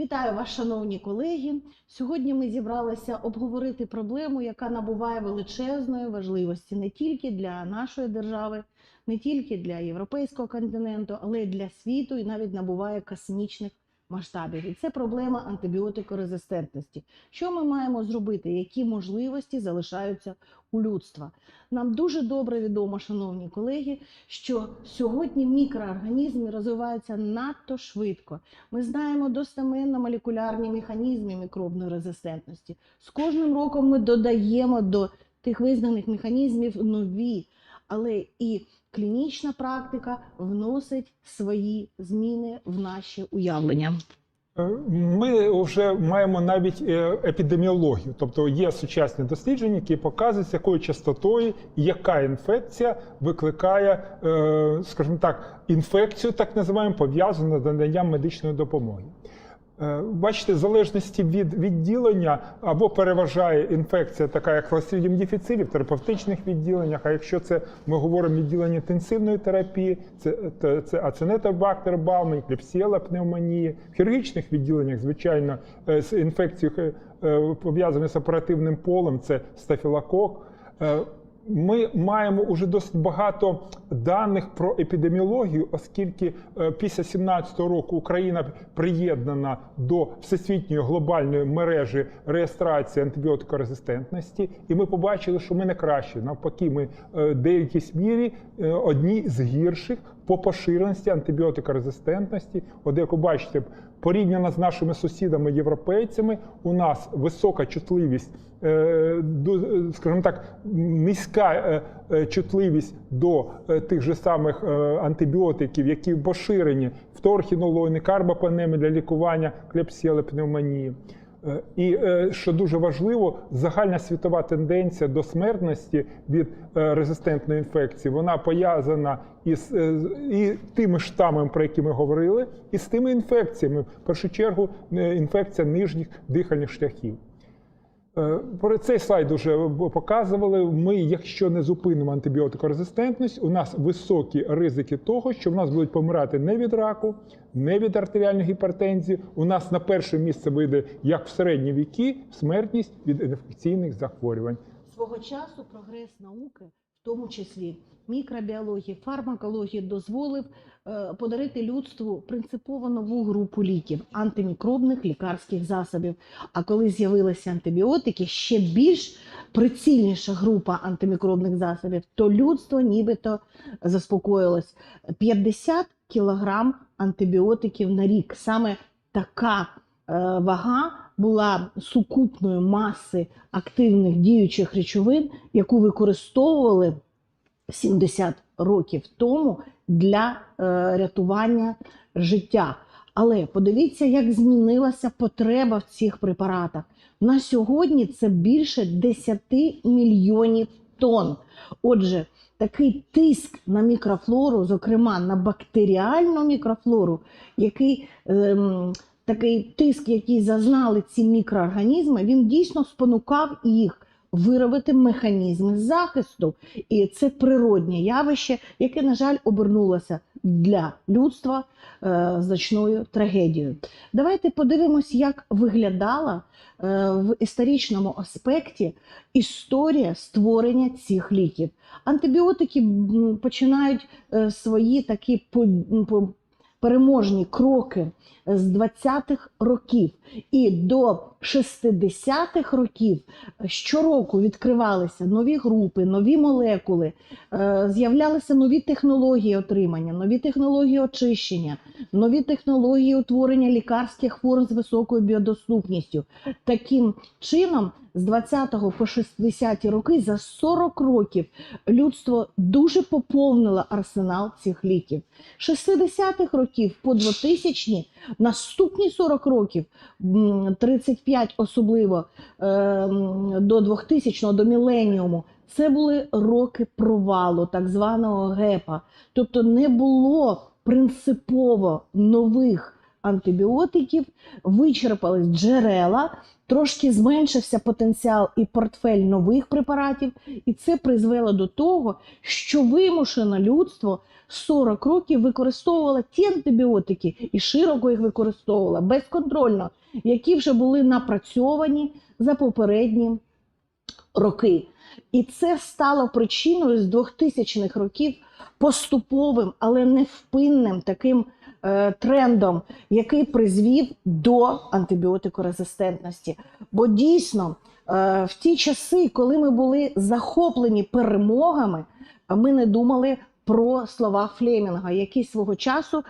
Вітаю вас, шановні колеги. Сьогодні ми зібралися обговорити проблему, яка набуває величезної важливості не тільки для нашої держави, не тільки для європейського континенту, але й для світу, і навіть набуває космічних масштабів. І це проблема антибіотикорезистентності. Що ми маємо зробити? Які можливості залишаються у людства? Нам дуже добре відомо, шановні колеги, що сьогодні мікроорганізми розвиваються надто швидко. Ми знаємо достеменно молекулярні механізми мікробної резистентності. З кожним роком ми додаємо до тих визнаних механізмів нові, але і клінічна практика вносить свої зміни в наші уявлення. Е, Ми вже маємо навіть е, епідеміологію, тобто є сучасні дослідження, які показують, з якою частотою яка інфекція викликає, е, скажімо так, інфекцію, так називаємо, пов'язану з наданням медичної допомоги. Е, Бачите, в залежності від відділення або переважає інфекція, така як Clostridium difficile в терапевтичних відділеннях. А якщо це ми говоримо відділення інтенсивної терапії, це, це, це ацинетобактер бауми, клепсіела пневмонії. В хірургічних відділеннях, звичайно, е, з інфекцією е, пов'язаною з оперативним полем, це стафілокок. Е, ми маємо уже досить багато даних про епідеміологію, оскільки після після 2017 року Україна приєднана до всесвітньої глобальної мережі реєстрації антибіотикорезистентності, і ми побачили, що ми не кращі. Навпаки, ми е, в деякій мірі е, одні з гірших по поширеності антибіотикорезистентності. От як ви бачите, порівняно з нашими сусідами європейцями, у нас висока чутливість, е, скажімо так, низька е, е, чутливість до е, тих же самих е, антибіотиків, які поширені в торхінолоні, карбопанеми для лікування клепсіали пневмонії. Е, І е, що дуже важливо, загальна світова тенденція до смертності від е, резистентної інфекції, вона пов'язана із і тими штамами, про які ми говорили, і з тими інфекціями. В першу чергу, інфекція нижніх дихальних шляхів. Е, Про цей слайд вже показували. Ми, якщо не зупинимо антибіотикорезистентність, у нас високі ризики того, що в нас будуть помирати не від раку, не від артеріальної гіпертензії. У нас на перше місце вийде, як в середні віки, смертність від інфекційних захворювань. Свого часу прогрес науки, в тому числі мікробіології, фармакології, дозволив е, подарити людству принципово нову групу ліків антимікробних лікарських засобів. А коли з'явилися антибіотики, ще більш прицільніша група антимікробних засобів, то людство нібито заспокоїлось 50 кілограм антибіотиків на рік. Саме така е, вага була сукупною маси активних діючих речовин, яку використовували 70 років тому для е, рятування життя. Але подивіться, як змінилася потреба в цих препаратах. На сьогодні це більше 10 мільйонів тонн. Отже, такий тиск на мікрофлору, зокрема на бактеріальну мікрофлору, який ем, такий тиск, який зазнали ці мікроорганізми, він дійсно спонукав їх виробити механізми захисту. І це природнє явище, яке, на жаль, обернулося для людства е, значною трагедією. Давайте подивимось, як виглядала е, в історичному аспекті історія створення цих ліків. Антибіотики починають е, свої такі по, по, переможні кроки з 20-х років і до 60-х років щороку відкривалися нові групи, нові молекули, е, з'являлися нові технології отримання, нові технології очищення, нові технології утворення лікарських форм з високою біодоступністю. Таким чином, з 20 по 60-ті роки, за 40 років людство дуже поповнило арсенал цих ліків. З 60-х років по 2000 наступні 40 років, м, 35 особливо е, до 2000 до міленіуму, це були роки провалу, так званого гепа. Тобто не було принципово нових антибіотиків, вичерпались джерела, трошки зменшився потенціал і портфель нових препаратів, і це призвело до того, що вимушено людство 40 років використовувало ті антибіотики і широко їх використовувало безконтрольно, які вже були напрацьовані за попередні роки. І це стало причиною з 2000-х років поступовим, але невпинним таким трендом, який призвів до антибіотикорезистентності. Бо дійсно е, в ті часи, коли ми були захоплені перемогами, ми не думали про слова Флемінга, який свого часу е,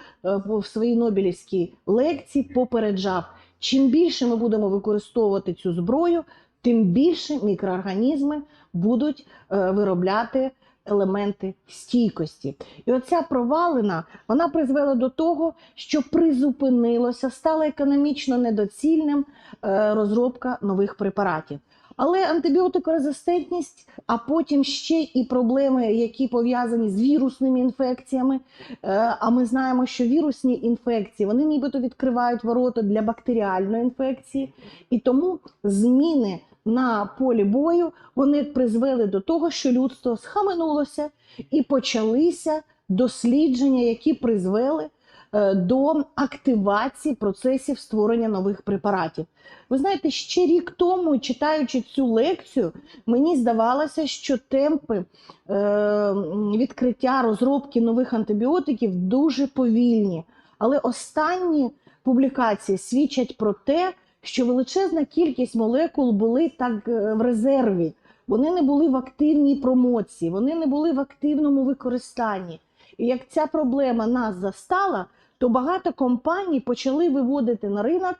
в своїй Нобелівській лекції попереджав: чим більше ми будемо використовувати цю зброю, тим більше мікроорганізми будуть е, виробляти елементи стійкості. І оця провалина вона призвела до того, що призупинилося, стала економічно недоцільним е, розробка нових препаратів. Але антибіотикорезистентність, а потім ще і проблеми, які пов'язані з вірусними інфекціями. Е, А ми знаємо, що вірусні інфекції вони нібито відкривають ворота для бактеріальної інфекції, і тому зміни на полі бою вони призвели до того, що людство схаменулося і почалися дослідження, які призвели е, до активації процесів створення нових препаратів. Ви знаєте, ще рік тому, читаючи цю лекцію, мені здавалося, що темпи е, відкриття розробки нових антибіотиків дуже повільні. Але останні публікації свідчать про те, що величезна кількість молекул були так е, в резерві. Вони не були в активній промоції, вони не були в активному використанні. І як ця проблема нас застала, то багато компаній почали виводити на ринок.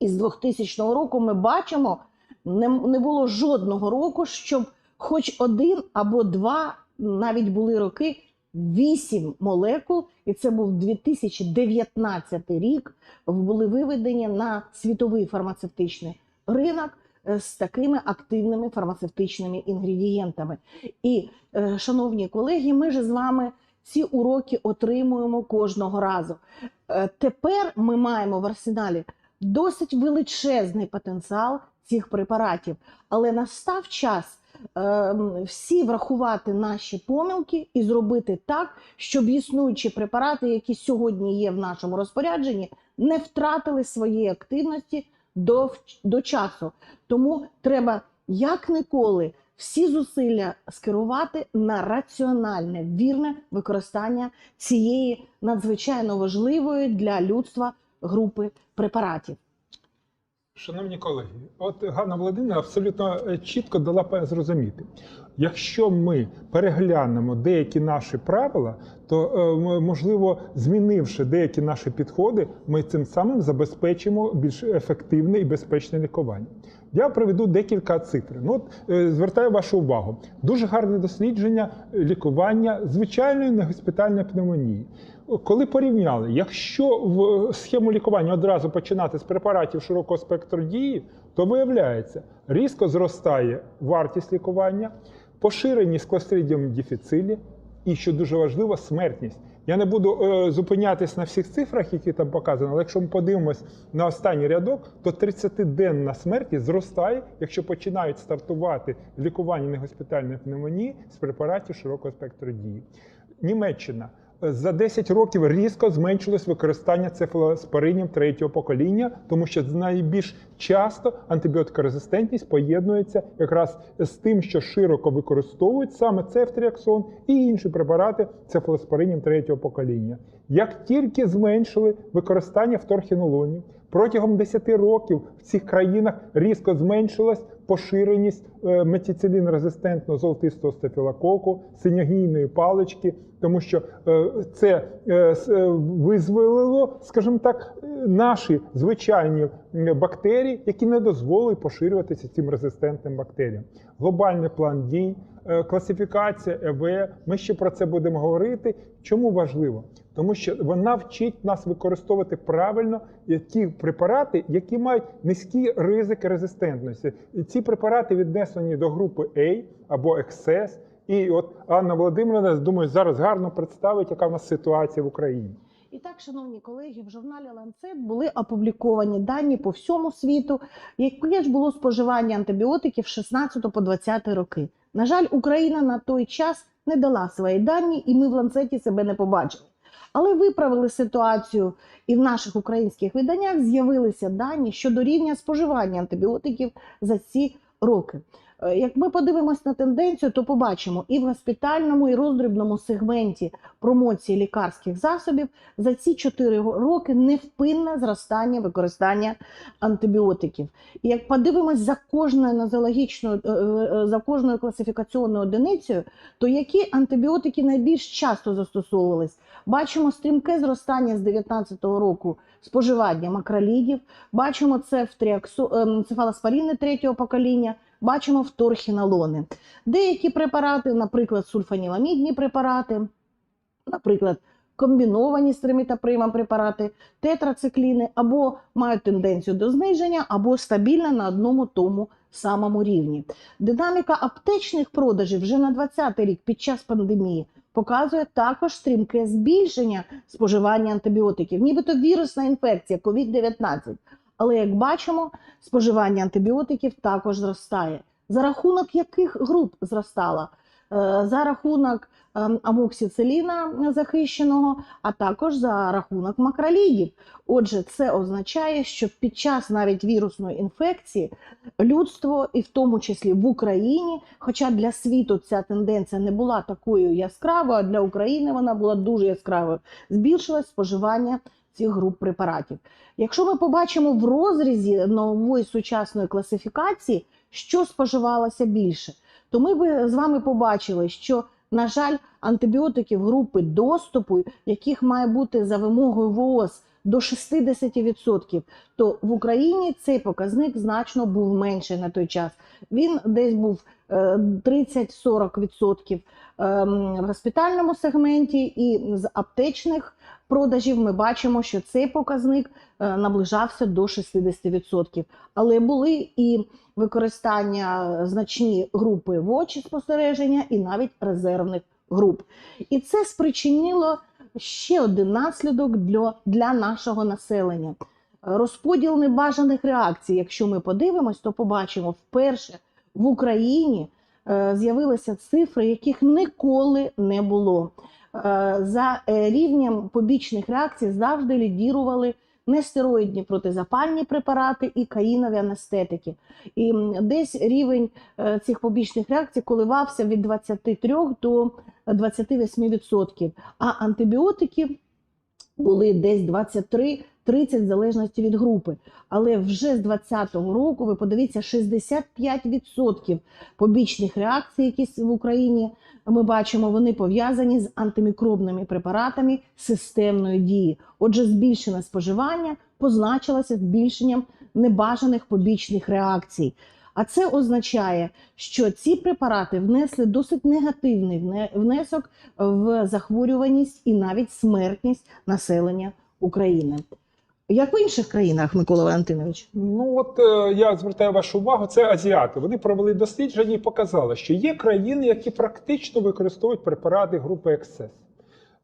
І з 2000 року ми бачимо, не, не було жодного року, щоб хоч один або два, навіть були роки, вісім молекул, і це був 2019 рік, були виведені на світовий фармацевтичний ринок е, з такими активними фармацевтичними інгредієнтами. І, е, шановні колеги, ми ж з вами ці уроки отримуємо кожного разу. Е, Тепер ми маємо в арсеналі досить величезний потенціал цих препаратів, але настав час всі врахувати наші помилки і зробити так, щоб існуючі препарати, які сьогодні є в нашому розпорядженні, не втратили своєї активності до, до часу. Тому треба як ніколи всі зусилля скерувати на раціональне, вірне використання цієї надзвичайно важливої для людства групи препаратів. Шановні колеги, от Ганна Володимирівна абсолютно е, чітко дала зрозуміти. Якщо ми переглянемо деякі наші правила, то е, можливо, змінивши деякі наші підходи, ми цим самим забезпечимо більш ефективне і безпечне лікування. Я приведу декілька цифр. Ну, от, е, звертаю вашу увагу. Дуже гарне дослідження е, лікування звичайної негоспітальної пневмонії. Коли порівняли, якщо в схему лікування одразу починати з препаратів широкого спектру дії, то виявляється, різко зростає вартість лікування, поширеність клостридіум дефіцилі і, що дуже важливо, смертність. Я не буду е, зупинятись на всіх цифрах, які там показані, але якщо ми подивимось на останній рядок, то 30-денна смертність зростає, якщо починають стартувати лікування негоспітальної пневмонії з препаратів широкого спектру дії. Німеччина за 10 років різко зменшилось використання цефалоспоринів третього покоління, тому що найбільш часто антибіотикорезистентність поєднується якраз з тим, що широко використовують саме цефтріаксон і інші препарати цефалоспоринів третього покоління. Як тільки зменшили використання вторхінолонів, протягом 10 років в цих країнах різко зменшилась поширеність е, метіцилін-резистентного золотистого стафілококу, синягійної палички, тому що е, це е, визволило, скажімо так, наші звичайні бактерії, які не дозволили поширюватися цим резистентним бактеріям. Глобальний план дій, класифікація ЕВ. Ми ще про це будемо говорити. Чому важливо? Тому що вона вчить нас використовувати правильно ті препарати, які мають низькі ризики резистентності. І ці препарати віднесені до групи A або XS. І от Анна Володимирівна, думаю, зараз гарно представить, яка в нас ситуація в Україні. І так, шановні колеги, в журналі Lancet були опубліковані дані по всьому світу, яке ж було споживання антибіотиків з 16 по 20 роки. На жаль, Україна на той час не дала свої дані, і ми в ланцеті себе не побачили. Але виправили ситуацію, і в наших українських виданнях з'явилися дані щодо рівня споживання антибіотиків за ці роки. Е, Як ми подивимось на тенденцію, то побачимо і в госпітальному, і роздрібному сегменті промоції лікарських засобів за ці 4 роки невпинне зростання використання антибіотиків. І як подивимось за кожною нозологічною, е, е, за кожною класифікаційною одиницею, то які антибіотики найбільш часто застосовувались? Бачимо стрімке зростання з 2019 року споживання макролідів, бачимо це в тріаксо, ем, цефалоспоріни третього покоління, бачимо вторхінолони. Деякі препарати, наприклад, сульфаніламідні препарати, наприклад, комбіновані з тримітопримом препарати, тетрацикліни або мають тенденцію до зниження, або стабільна на одному тому самому рівні. Динаміка аптечних продажів вже на 2020 рік під час пандемії показує також стрімке збільшення споживання антибіотиків, нібито вірусна інфекція COVID-19. Але як бачимо, споживання антибіотиків також зростає. За рахунок яких груп зростала? Е, За рахунок ем, амоксициліна захищеного, а також за рахунок макролідів. Отже, це означає, що під час навіть вірусної інфекції людство, і в тому числі в Україні, хоча для світу ця тенденція не була такою яскравою, а для України вона була дуже яскравою, збільшилось споживання цих груп препаратів. Якщо ми побачимо в розрізі нової сучасної класифікації, що споживалося більше, то ми би з вами побачили, що, на жаль, антибіотиків групи доступу, яких має бути за вимогою ВООЗ до 60%, то в Україні цей показник значно був менший на той час. Він десь був е, 30-40% ем, в госпітальному сегменті, і з аптечних продажів ми бачимо, що цей показник е, наближався до 60%. Але були і використання значні групи в очі спостереження, і навіть резервних груп. І це спричинило ще один наслідок для, для нашого населення. Розподіл небажаних реакцій. Якщо ми подивимось, то побачимо вперше в Україні е, з'явилися цифри, яких ніколи не було. Е, За е, рівнем побічних реакцій завжди лідірували нестероїдні протизапальні препарати і каїнові анестетики. І десь рівень е, цих побічних реакцій коливався від 23 до 28%. А антибіотики були десь 23-30 в залежності від групи. Але вже з 2020 року, ви подивіться, 65% побічних реакцій, які в Україні ми бачимо, вони пов'язані з антимікробними препаратами системної дії. Отже, збільшене споживання позначилося збільшенням небажаних побічних реакцій. А це означає, що ці препарати внесли досить негативний внесок в захворюваність і навіть смертність населення України. Як в інших країнах, Микола Валентинович? Ну от е, я звертаю вашу увагу, це азіати. Вони провели дослідження і показали, що є країни, які практично використовують препарати групи XS.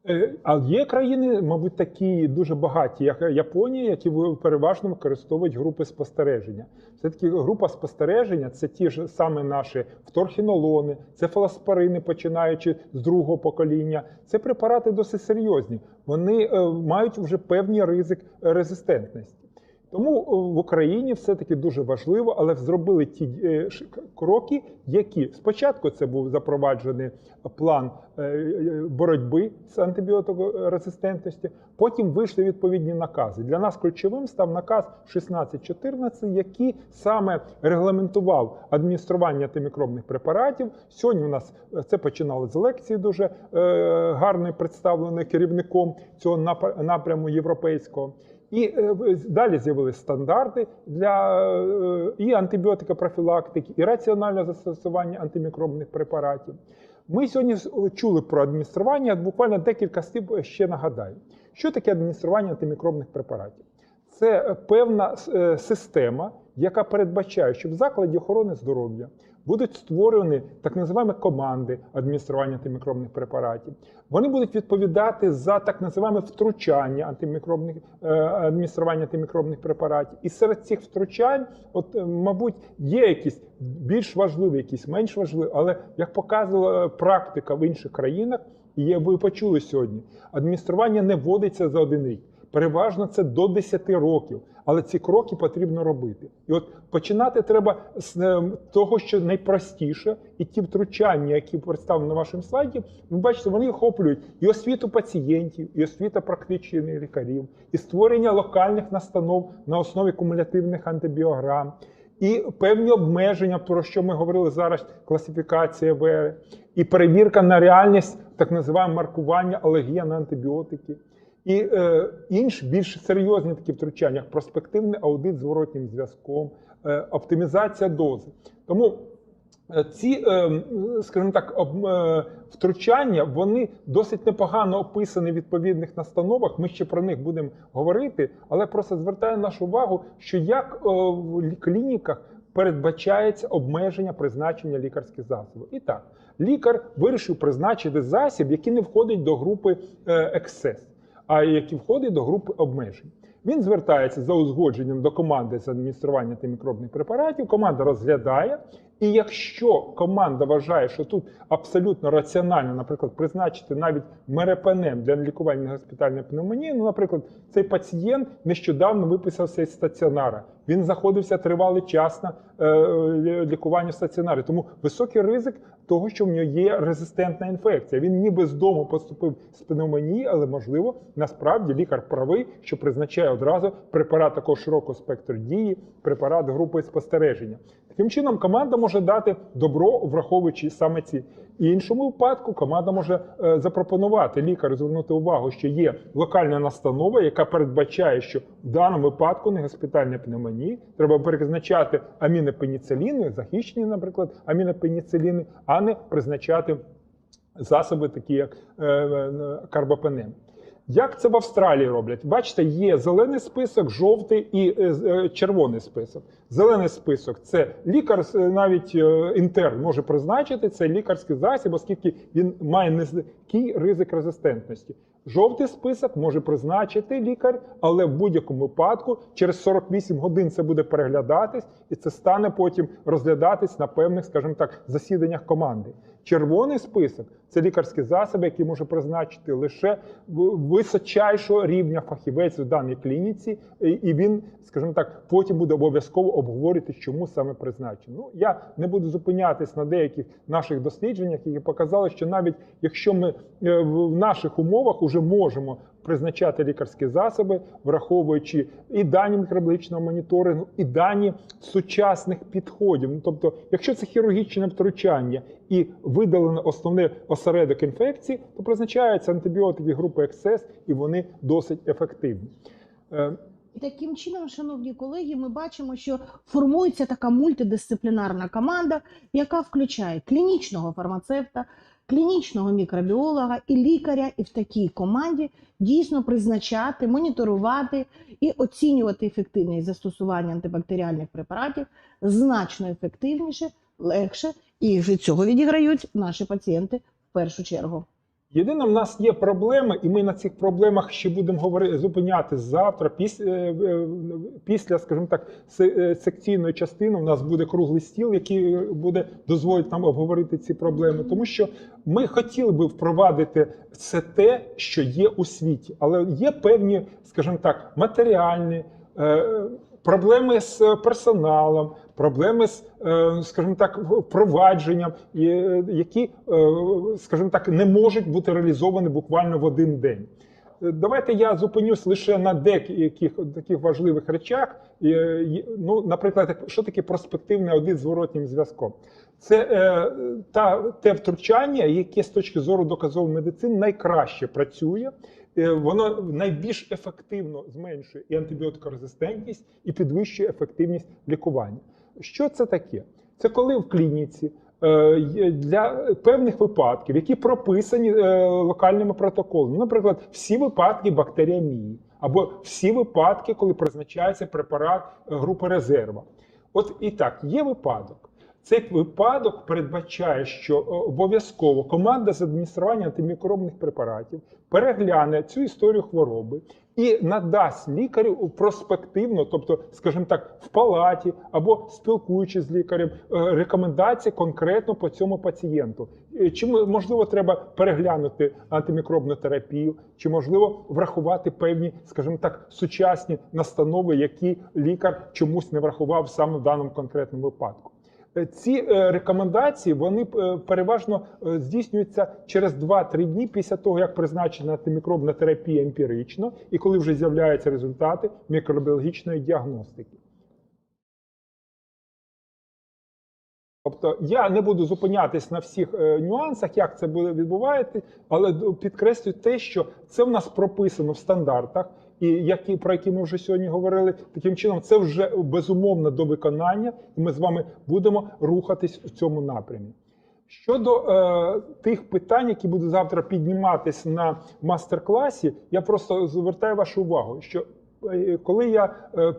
Е, А є країни, мабуть, такі дуже багаті, як Японія, які переважно використовують групи спостереження. Все-таки група спостереження це ті ж саме наші вторхінолони, це фалоспорини, починаючи з другого покоління. Це препарати досить серйозні. Вони е, мають вже певний ризик резистентності. Тому е, в Україні все-таки дуже важливо, але зробили ті е, кроки, які спочатку це був запроваджений план е, боротьби з антибіотикорезистентністю, потім вийшли відповідні накази. Для нас ключовим став наказ 1614, який саме регламентував адміністрування антимікробних препаратів. Сьогодні у нас це починали з лекції, дуже гарно представленої керівником цього напряму європейського. І е, далі з'явились стандарти для е, і антибіотикопрофілактики, і раціонального застосування антимікробних препаратів. Ми сьогодні чули про адміністрування. Буквально декілька слів ще нагадаю. Що таке адміністрування антимікробних препаратів? Це е, певна система, яка передбачає, що в закладі охорони здоров'я будуть створені так називаємо команди адміністрування антимікробних препаратів. Вони будуть відповідати за так називаємо втручання антимікробних е, адміністрування антимікробних препаратів. І серед цих втручань, от е, мабуть, є якісь більш важливі, якісь менш важливі, але як показувала практика в інших країнах, і ви почули сьогодні, адміністрування не вводиться за один рік. Переважно це до 10 років, але ці кроки потрібно робити. І от починати треба з е, того, що найпростіше, і ті втручання, які представлені на вашому слайді, ви бачите, вони охоплюють і освіту пацієнтів, і освіту практичних лікарів, і створення локальних настанов на основі кумулятивних антибіограм, і певні обмеження, про що ми говорили зараз, класифікація ВР, і перевірка на реальність, так називаємо маркування алергія на антибіотики. І е, інші більш серйозні такі втручання, як проспективний аудит зворотнім зв'язком, е, оптимізація дози. Тому е, ці, е, скажімо так, об, е, втручання вони досить непогано описані в відповідних настановах. Ми ще про них будемо говорити, але просто звертаю нашу увагу, що як е, в лі- клініках передбачається обмеження призначення лікарських засобів. І так, лікар вирішив призначити засіб, який не входить до групи е, ексцес а які входить до групи обмежень. Він звертається за узгодженням до команди з адміністрування антимікробних препаратів. Команда розглядає, і якщо команда вважає, що тут абсолютно раціонально, наприклад, призначити навіть мерепенем для лікування госпітальної пневмонії, ну, наприклад, цей пацієнт нещодавно виписався із стаціонара. Він знаходився тривалий час на е, лі- лікуванні в стаціонарі. Тому високий ризик того, що в нього є резистентна інфекція. Він ніби з дому поступив з пневмонії, але можливо, насправді лікар правий, що призначає одразу препарат такого широкого спектру дії, препарат групи спостереження. Таким чином, команда може дати добро, враховуючи саме ці. І іншому випадку команда може е, запропонувати лікарю звернути увагу, що є локальна настанова, яка передбачає, що в даному випадку не госпітальна пневмонія, треба призначати амінопеніциліни, захищені, наприклад, амінопеніциліни, а не призначати засоби, такі як е, е, карбопенем. Як це в Австралії роблять? Бачите, є зелений список, жовтий і е, е, червоний список. Зелений список це лікар, е, навіть інтерн може призначити цей лікарський засіб, оскільки він має низький ризик резистентності. Жовтий список може призначити лікар, але в будь-якому випадку через 48 годин це буде переглядатись, і це стане потім розглядатись на певних, скажімо так, засіданнях команди. Червоний список це лікарські засоби, які може призначити лише височайшого рівня фахівець в даній клініці, і- він, скажімо так, потім буде обов'язково обговорити, чому саме призначено. Ну я не буду зупинятись на деяких наших дослідженнях, які показали, що навіть якщо ми е, в наших умовах вже можемо призначати лікарські засоби, враховуючи і дані мікробіологічного моніторингу, і дані сучасних підходів. Ну, тобто, якщо це хірургічне втручання і видалено основний осередок інфекції, то призначаються антибіотики групи ексес, і вони досить ефективні. Е, І таким чином, шановні колеги, ми бачимо, що формується така мультидисциплінарна команда, яка включає клінічного фармацевта, клінічного мікробіолога і лікаря, і в такій команді дійсно призначати, моніторувати і оцінювати ефективність застосування антибактеріальних препаратів значно ефективніше, легше, і від цього відіграють наші пацієнти в першу чергу. Єдине, в нас є проблеми, і ми на цих проблемах ще будемо говорити зупинятись завтра. Після, е, е, після скажімо так, е, секційної частини у нас буде круглий стіл, який буде дозволити нам обговорити ці проблеми. Тому що ми хотіли би впровадити все те, що є у світі, але є певні, скажімо так, матеріальні. Проблеми з персоналом, проблеми з, е, скажімо так, впровадженням, е, які, е, скажімо так, не можуть бути реалізовані буквально в один день. Давайте я зупинюсь лише на деяких таких важливих речах. Ну, наприклад, що таке проспективний аудит зворотнім зв'язком? Це е, та, те втручання, яке з точки зору доказової медицини найкраще працює. Е, Воно найбільш ефективно зменшує і антибіотикорезистентність, і підвищує ефективність лікування. Що це таке? Це коли в клініці е, для певних випадків, які прописані е, локальними протоколами, наприклад, всі випадки бактеріамії, або всі випадки, коли призначається препарат е, групи резерва. От і так, є випадок. Цей випадок передбачає, що обов'язково команда з адміністрування антимікробних препаратів перегляне цю історію хвороби і надасть лікарю проспективно, тобто, скажімо так, в палаті або спілкуючись з лікарем, е, рекомендації конкретно по цьому пацієнту. Е, Чи можливо треба переглянути антимікробну терапію, чи можливо врахувати певні, скажімо так, сучасні настанови, які лікар чомусь не врахував саме в даному конкретному випадку. Е, Ці е, рекомендації вони е, переважно здійснюються через 2-3 дні після того, як призначена антимікробна терапія емпірично, і коли вже з'являються результати мікробіологічної діагностики. Тобто я не буду зупинятись на всіх нюансах, як це буде відбуватися, але підкреслюю те, що це в нас прописано в стандартах, і які про які ми вже сьогодні говорили. Таким чином, це вже безумовно до виконання, і ми з вами будемо рухатись в цьому напрямі. Щодо е, тих питань, які будуть завтра підніматись на мастер-класі, я просто звертаю вашу увагу, що е, коли я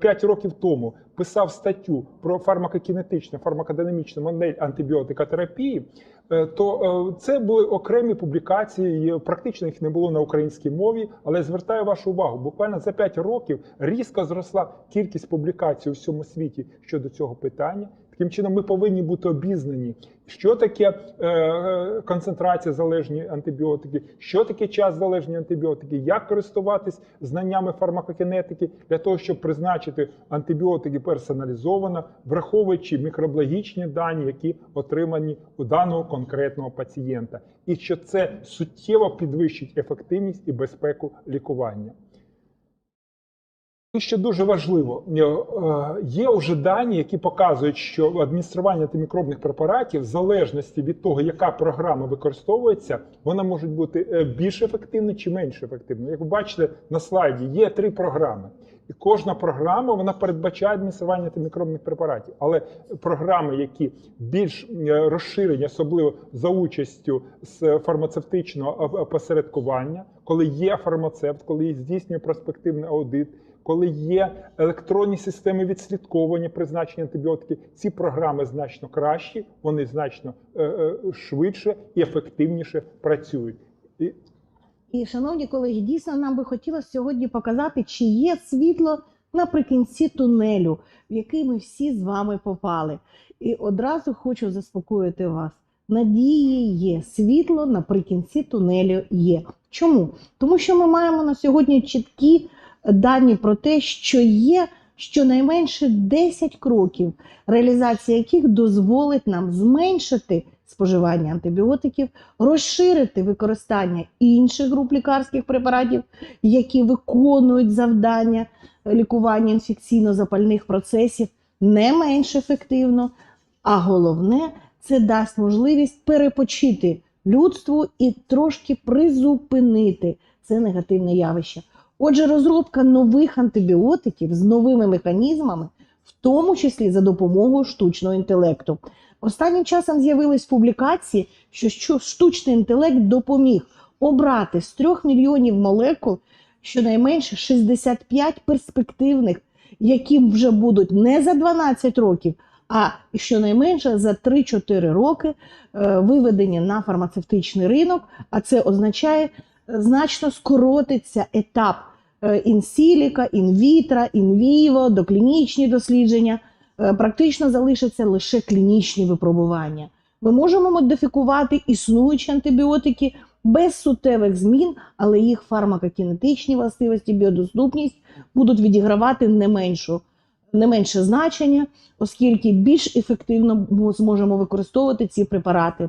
5 років тому писав статтю про фармакокінетичну, фармакодинамічну модель антибіотикотерапії, е, то е, це були окремі публікації, практично їх не було на українській мові. Але звертаю вашу увагу, буквально за 5 років різко зросла кількість публікацій у всьому світі щодо цього питання. Таким чином, ми повинні бути обізнані, що таке е, концентрація залежні антибіотики, що таке час залежні антибіотики, як користуватись знаннями фармакокінетики для того, щоб призначити антибіотики персоналізовано, враховуючи мікробіологічні дані, які отримані у даного конкретного пацієнта, і що це суттєво підвищить ефективність і безпеку лікування. І що дуже важливо, е, є вже дані, які показують, що адміністрування антимікробних препаратів, в залежності від того, яка програма використовується, вона може бути е, більш ефективна чи менш ефективна. Як ви бачите на слайді, є три програми. І кожна програма вона передбачає адміністрування антимікробних препаратів. Але програми, які більш е, розширені, особливо за участю з фармацевтичного опосередкування, коли є фармацевт, коли здійснює проспективний аудит, коли є електронні системи відслідковування призначення антибіотиків, ці програми значно кращі, вони значно е, е, швидше і ефективніше працюють. І І, шановні колеги, дійсно нам би хотілося сьогодні показати, чи є світло наприкінці тунелю, в який ми всі з вами попали. І одразу хочу заспокоїти вас. Надії є, світло наприкінці тунелю є. Чому? Тому що ми маємо на сьогодні чіткі дані про те, що є щонайменше 10 кроків, реалізація яких дозволить нам зменшити споживання антибіотиків, розширити використання інших груп лікарських препаратів, які виконують завдання лікування інфекційно-запальних процесів не менш ефективно. А головне, це дасть можливість перепочити людству і трошки призупинити це негативне явище. Отже, розробка нових антибіотиків з новими механізмами, в тому числі за допомогою штучного інтелекту. Останнім часом з'явились публікації, що штучний інтелект допоміг обрати з 3 мільйонів молекул щонайменше 65 перспективних, які вже будуть не за 12 років, а щонайменше за 3-4 роки е, виведені на фармацевтичний ринок. А це означає, е, значно скоротиться етап інсіліка, інвітра, інвіво, доклінічні дослідження. Е, Практично залишаться лише клінічні випробування. Ми можемо модифікувати існуючі антибіотики без суттєвих змін, але їх фармакокінетичні властивості, біодоступність будуть відігравати не меншу. Не менше значення, оскільки більш ефективно ми зможемо використовувати ці препарати.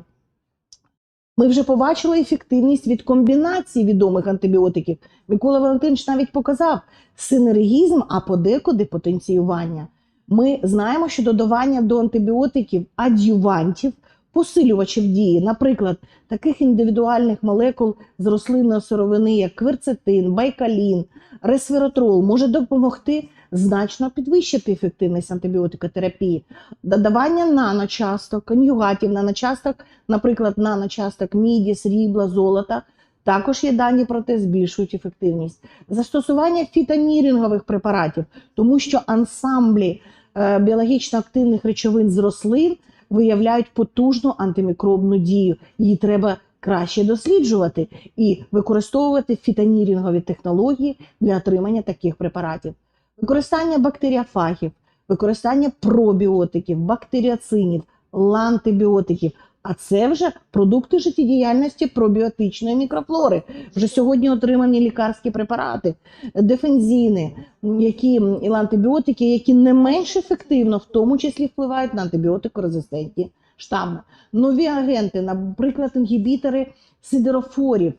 Ми вже побачили ефективність від комбінації відомих антибіотиків. Микола Валентинович навіть показав синергізм, а подекуди потенціювання. Ми знаємо, що додавання до антибіотиків адювантів, посилювачів дії, наприклад, таких індивідуальних молекул з рослинної сировини, як кверцетин, байкалін, ресвератрол, може допомогти значно підвищити ефективність антибіотикотерапії. Додавання наночасток, конюгатів наночасток, наприклад, наночасток міді, срібла, золота. Також є дані про те, збільшують ефективність. Застосування фітонірингових препаратів, тому що ансамблі е, біологічно активних речовин з рослин виявляють потужну антимікробну дію. Її треба краще досліджувати і використовувати фітонірінгові технології для отримання таких препаратів. Використання бактеріофагів, використання пробіотиків, бактеріоцинів, лантибіотиків. А це вже продукти життєдіяльності пробіотичної мікрофлори. Вже сьогодні отримані лікарські препарати, дефензіни, які і антибіотики, які не менш ефективно, в тому числі впливають на антибіотикорезистентні штами. Нові агенти, наприклад, інгібітори сидерофорів,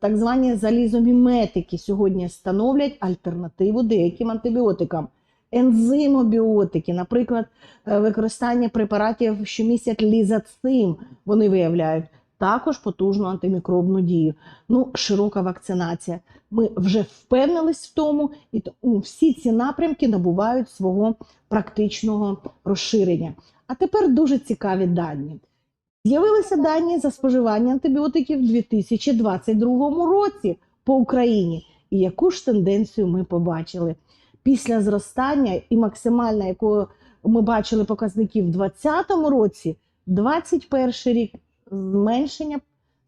так звані залізоміметики, сьогодні становлять альтернативу деяким антибіотикам. Ензимобіотики, наприклад, е, використання препаратів, що містять лізацим, вони виявляють також потужну антимікробну дію. Ну, широка вакцинація. Ми вже впевнились в тому, і тому всі ці напрямки набувають свого практичного розширення. А тепер дуже цікаві дані. З'явилися дані за споживання антибіотиків у 2022 році по Україні. І яку ж тенденцію ми побачили? Після зростання і максимальна, яку ми бачили показників у 2020 році, 21 рік зменшення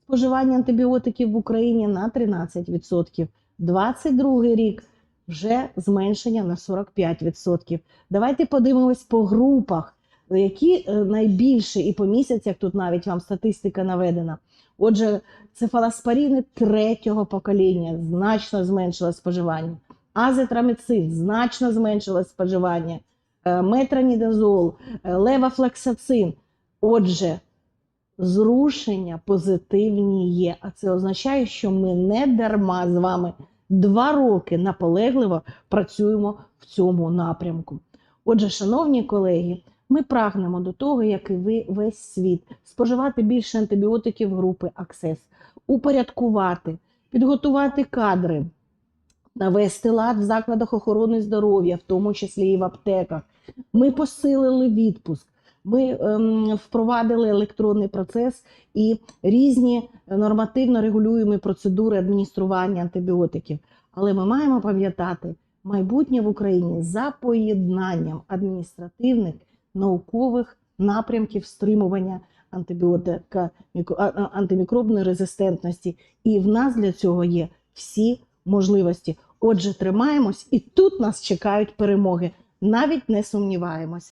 споживання антибіотиків в Україні на 13%. 22 рік вже зменшення на 45%. Давайте подивимось по групах, які е, найбільше і по місяцях тут навіть вам статистика наведена. Отже, цефалоспоріни третього покоління значно зменшило споживання. Азетраміцин значно зменшило споживання, е, метронідазол, е. Отже, зрушення позитивні є. А це означає, що ми не дарма з вами два роки наполегливо працюємо в цьому напрямку. Отже, шановні колеги, ми прагнемо до того, як і ви весь світ, споживати більше антибіотиків групи Аксес, упорядкувати, підготувати кадри, навести лад в закладах охорони здоров'я, в тому числі і в аптеках. Ми посилили відпуск. Ми ем, впровадили електронний процес і різні нормативно регулюємі процедури адміністрування антибіотиків. Але ми маємо пам'ятати майбутнє в Україні за поєднанням адміністративних наукових напрямків стримування антибіотика антимікробної резистентності. І в нас для цього є всі можливості. Отже, тримаємось, і тут нас чекають перемоги. Навіть не сумніваємось.